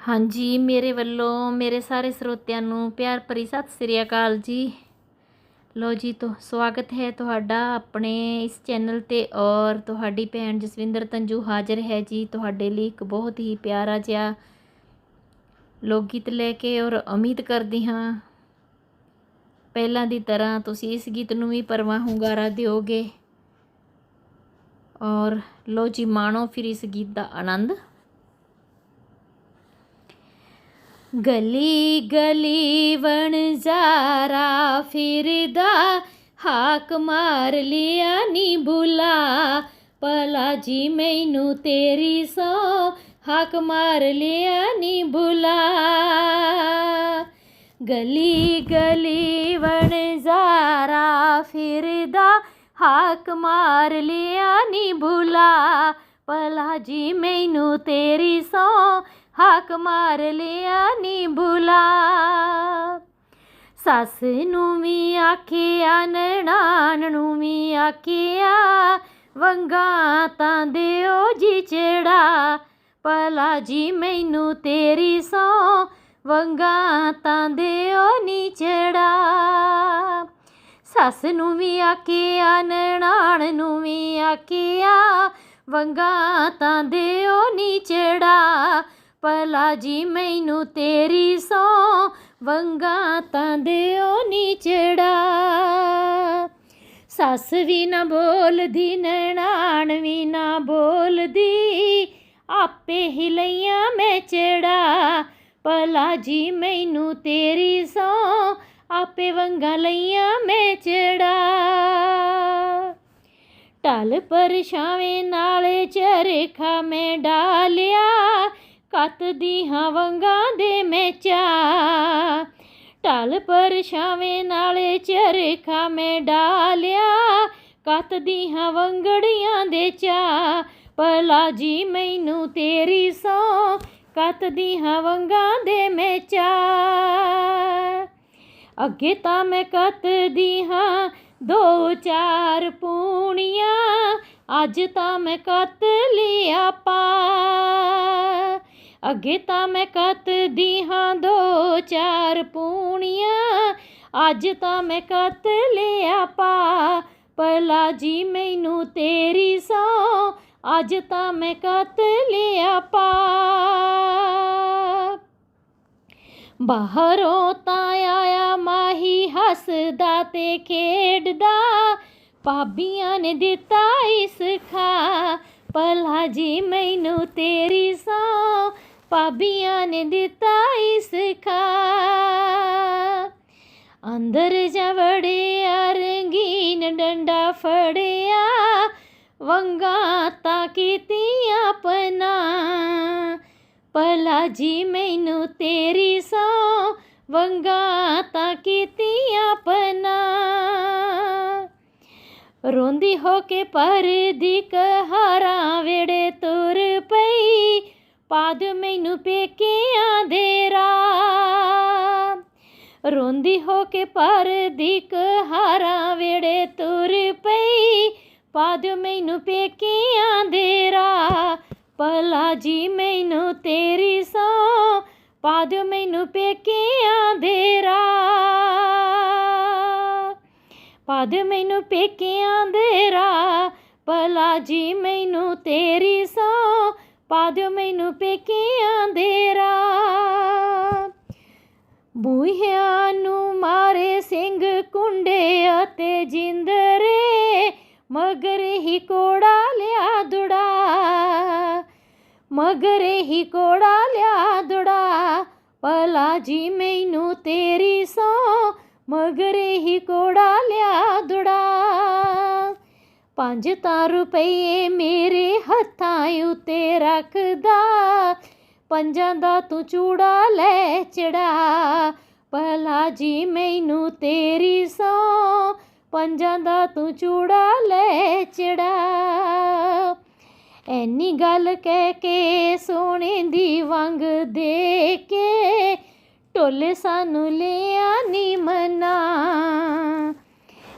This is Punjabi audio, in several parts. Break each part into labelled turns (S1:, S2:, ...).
S1: ਹਾਂਜੀ, ਮੇਰੇ ਵੱਲੋਂ, ਮੇਰੇ ਸਾਰੇ ਸਰੋਤਿਆਂ ਨੂੰ ਪਿਆਰ ਭਰੀ ਸਤਿ ਸ੍ਰੀ ਅਕਾਲ ਜੀ। ਲੋ ਜੀ ਤੋਂ ਸਵਾਗਤ ਹੈ ਤੁਹਾਡਾ ਆਪਣੇ ਇਸ ਚੈਨਲ ਤੇ ਔਰ ਤੁਹਾਡੀ ਭੈਣ ਜਸਵਿੰਦਰ ਤੰਜੂ ਹਾਜ਼ਰ ਹੈ ਜੀ। ਤੁਹਾਡੇ ਲਈ ਇੱਕ ਬਹੁਤ ਹੀ ਪਿਆਰਾ ਜਿਹਾ ਲੋਕ ਗੀਤ ਲੈ ਕੇ ਔਰ ਉਮੀਦ ਕਰਦੀ ਹਾਂ ਪਹਿਲਾਂ ਦੀ ਤਰ੍ਹਾਂ ਤੁਸੀਂ ਇਸ ਗੀਤ ਨੂੰ ਵੀ ਪਰਵਾਹ ਹੁੰਗਾਰਾ ਦਿਓਗੇ। ਔਰ ਲੋ ਜੀ, ਮਾਣੋ ਫਿਰ ਇਸ ਗੀਤ ਦਾ ਆਨੰਦ। ਗਲੀ ਗਲੀ ਵਣਜ਼ਾਰਾ ਫਿਰਦਾ, ਹਾਕ ਮਾਰ ਲਿਆ ਨੀ ਬੁਲਾ ਭਲਾ ਜੀ ਮੈਨੂੰ ਤੇਰੀ ਸੋ ਹਾਕ ਮਾਰ ਲਿਆ ਨੀ ਬੁਲਾ ਗਲੀ ਗਲੀ ਵਣਜ਼ਾਰਾ ਫਿਰਦਾ, ਹਾਕ ਮਾਰ ਲਿਆ ਨੀ ਬੁਲਾ ਭਲਾ ਜੀ ਮੈਨੂੰ ਤੇਰੀ ਸੋ ਹਾਕ ਮਾਰ ਲਿਆ ਨੀ ਬੁਲਾ ਸੱਸ ਨੂੰ ਵੀ ਆਖਿਆ, ਨਣਾਨ ਨੂੰ ਵੀ ਆਖਿਆ, ਵੰਗਾ ਤਾਂ ਦਿਓ ਜੀ ਚੜਾ। ਭਲਾ ਜੀ, ਮੈਨੂੰ ਤੇਰੀ ਸੋ ਵੰਗਾ ਤਾਂ ਦਿਓ ਨੀ ਚੜਾ। ਸੱਸ ਨੂੰ ਵੀ ਆਖਿਆ, ਨਣਾਨ ਨੂੰ ਵੀ ਆਖਿਆ, ਵੰਗਾ ਤਾਂ ਦਿਓ ਨੀ ਚੜਾ। ਭਲਾ ਜੀ, ਮੈਨੂੰ ਤੇਰੀ ਸੋ ਵੰਗਾ ਤਾਂ ਦਿਓ ਨੀ ਚੜਾ। ਸੱਸ ਵੀ ਨਾ ਬੋਲਦੀ ਨਣਾਨ ਵੀ ਨਾ ਬੋਲਦੀ, ਆਪੇ ਹੀ ਲਈਆਂ ਮੈਂ ਚੜਾ। ਭਲਾ ਜੀ, ਮੈਨੂੰ ਤੇਰੀ ਸੋ ਆਪੇ ਵੰਗਾ ਲਈਆਂ ਮੈਂ ਚੜਾ। ਟਲ ਪਰਛਾਵੇਂ ਨਾਲੇ ਚਰਖਾ ਮੈਂ ਡਾਲਿਆ ਕੱਤ ਦੀ ਹਵੰਗਾਂ ਦੇ ਮੈਂ ਚਾ ਟਲ ਪਰਛਾਵੇਂ ਨਾਲੇ ਚਰਖਾ ਮੈਂ ਡਾਲਿਆ। ਕੱਤ ਦੀ ਹਵੰਗੜੀਆਂ ਦੇ ਚਾ ਭਲਾ ਜੀ ਮੈਨੂੰ ਤੇਰੀ ਸੋ ਕੱਤ ਦੀ ਹਵੰਗਾਂ ਦੇ ਮੈਂ ਚਾ ਅੱਗੇ ਤਾਂ ਮੈਂ ਕੱਤਦੀ ਹਾਂ ਦੋ ਚਾਰ ਪੂਣੀਆਂ, ਅੱਜ ਤਾਂ ਮੈਂ ਕੱਤ ਲਿਆ ਪਾ। ਅੱਗੇ ਤਾਂ ਮੈਂ ਕੱਤਦੀ ਹਾਂ ਦੋ ਚਾਰ ਪੂਣੀਆਂ, ਅੱਜ ਤਾਂ ਮੈਂ ਕੱਤ ਲਿਆ ਪਾ। ਭਲਾ ਜੀ, ਮੈਨੂੰ ਤੇਰੀ ਸੋ ਅੱਜ ਤਾਂ ਮੈਂ ਕੱਤ ਲਿਆ ਪਾ। ਬਾਹਰੋਂ ਤਾਂ ਆਇਆ ਮਾਹੀ ਹੱਸਦਾ ਤੇ ਖੇਡਦਾ, ਭਾਬੀਆਂ ਨੇ ਦਿੱਤਾ ਇਸ ਖਾ ਭਲਾ ਜੀ, ਮੈਨੂੰ ਤੇਰੀ ਸੋ ਭਾਬੀਆਂ ਨੇ ਦਿੱਤਾ ਇਸ ਖਾ ਅੰਦਰ ਜਾ ਰੰਗੀਨ ਡੰਡਾ ਫੜਿਆ, ਵੰਗਾ ਤਾਂ ਕੀਤੀਆਂ ਆਪਣਾ ਭਲਾ ਜੀ, ਮੈਨੂੰ ਤੇਰੀ ਸੋ ਵੰਗਾ ਤਾਂ ਕੀਤੀਆਂ ਆਪਣਾ ਰੋਂਦੀ ਹੋ ਕੇ ਪਰ ਦੀ ਕਹਾਰਾਂ ਵੇੜੇ ਪਾਦ ਮੈਨੂੰ ਪੇਕਿਆਂ ਦੇ ਰਾਹ। ਰੋਂਦੀ ਹੋ ਕੇ ਪਰਦੀ ਹਾਰਾਂ ਵੇੜੇ ਤੁਰ ਪਈ। ਪਾਦ ਮੈਨੂੰ ਪੇਕਿਆਂ ਦੇ ਰਾਹ। ਭਲਾ ਜੀ, ਮੈਨੂੰ ਤੇਰੀ ਸੋ ਪਾਦ ਮੈਨੂੰ ਪੇਕਿਆਂ ਦੇ ਰਾਹ। ਪਾਦ ਮੈਨੂੰ ਪੇਕਿਆਂ ਦੇ ਰਾ ਭਲਾ ਜੀ, ਮੈਨੂੰ ਤੇਰੀ ਸੋ ਦਿਓ ਮੈਨੂੰ ਪੇਕਿਆਂ ਦੇ ਰਾਹ। ਬੂਹਿਆਂ ਨੂੰ ਮਾਰੇ ਸਿੰਘ ਕੁੰਡੇ ਅਤੇ ਜਿੰਦਰੇ, ਮਗਰ ਹੀ ਕੋੜਾ ਲਿਆ ਦੁੜਾ। ਮਗਰ ਹੀ ਕੋੜਾ ਲਿਆ ਦੁੜਾ, ਭਲਾ ਜੀ ਮੈਨੂੰ ਤੇਰੀ ਸੋ ਮਗਰ ਹੀ ਕੋੜਾ ਪੰਜ ਤਾਂ ਰੁਪਏ ਮੇਰੇ ਹੱਥਾਂ ਉਤੇ ਰੱਖਦਾ। ਪੰਜਾਂ ਦਾ ਤੂੰ ਚੂੜਾ ਲੈ ਚੜਾ। ਭਲਾ ਜੀ, ਮੈਨੂੰ ਤੇਰੀ ਸੋ ਪੰਜਾਂ ਦਾ ਤੂੰ ਚੂੜਾ ਲੈ ਚੜਾ। ਐਨੀ ਗੱਲ ਕਹਿ ਕੇ ਸੋਹਣੇ ਦੀ ਵੰਗ ਦੇ ਕੇ ਢੋਲੇ ਸਾਨੂੰ ਲਿਆ ਨੀ ਮਨਾ।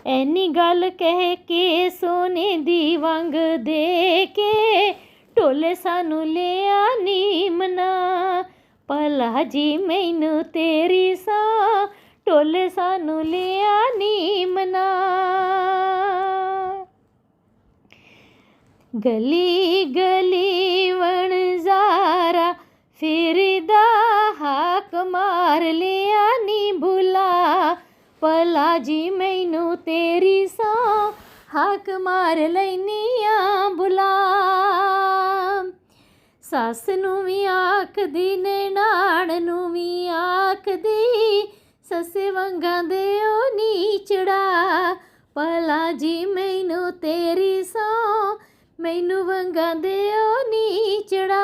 S1: ਐਨੀ ਗੱਲ ਕਹਿ ਕੇ ਸੋਨੇ ਦੀ ਵੰਗ ਦੇ ਕੇ ਢੋਲੇ ਸਾਨੂੰ ਲਿਆ ਨੀ ਮਨਾ। ਭਲਾ ਜੀ, ਮੈਨੂੰ ਤੇਰੀ ਸਾਂ ਢੋਲੇ ਸਾਨੂੰ ਲਿਆ ਨੀ ਮਨਾ। ਗਲੀ ਗਲੀ ਵਣਜ਼ਾਰਾ ਫਿਰਦਾ ਹਾਕ ਮਾਰ ਲਿਆ ਨੀ ਭੁਲਾ। ਭਲਾ ਜੀ, ਮੈਨੂੰ ਤੇਰੀ ਸਾਂ ਹੱਕ ਮਾਰ ਲੈਨੀਆਂ, ਬੁਲਾ। ਸੱਸ ਨੂੰ ਵੀ ਆਖਦੀ ਨੇ ਨੂੰ ਵੀ ਆਖਦੀ, ਸੱਸੇ ਵੰਗਾਂ ਦੇ ਉਹ ਨੀਚੜਾ ਭਲਾ ਜੀ, ਮੈਨੂੰ ਤੇਰੀ ਸੌ ਮੈਨੂੰ ਵੰਗਾਂ ਦੇ ਉਹ ਨੀਚੜਾ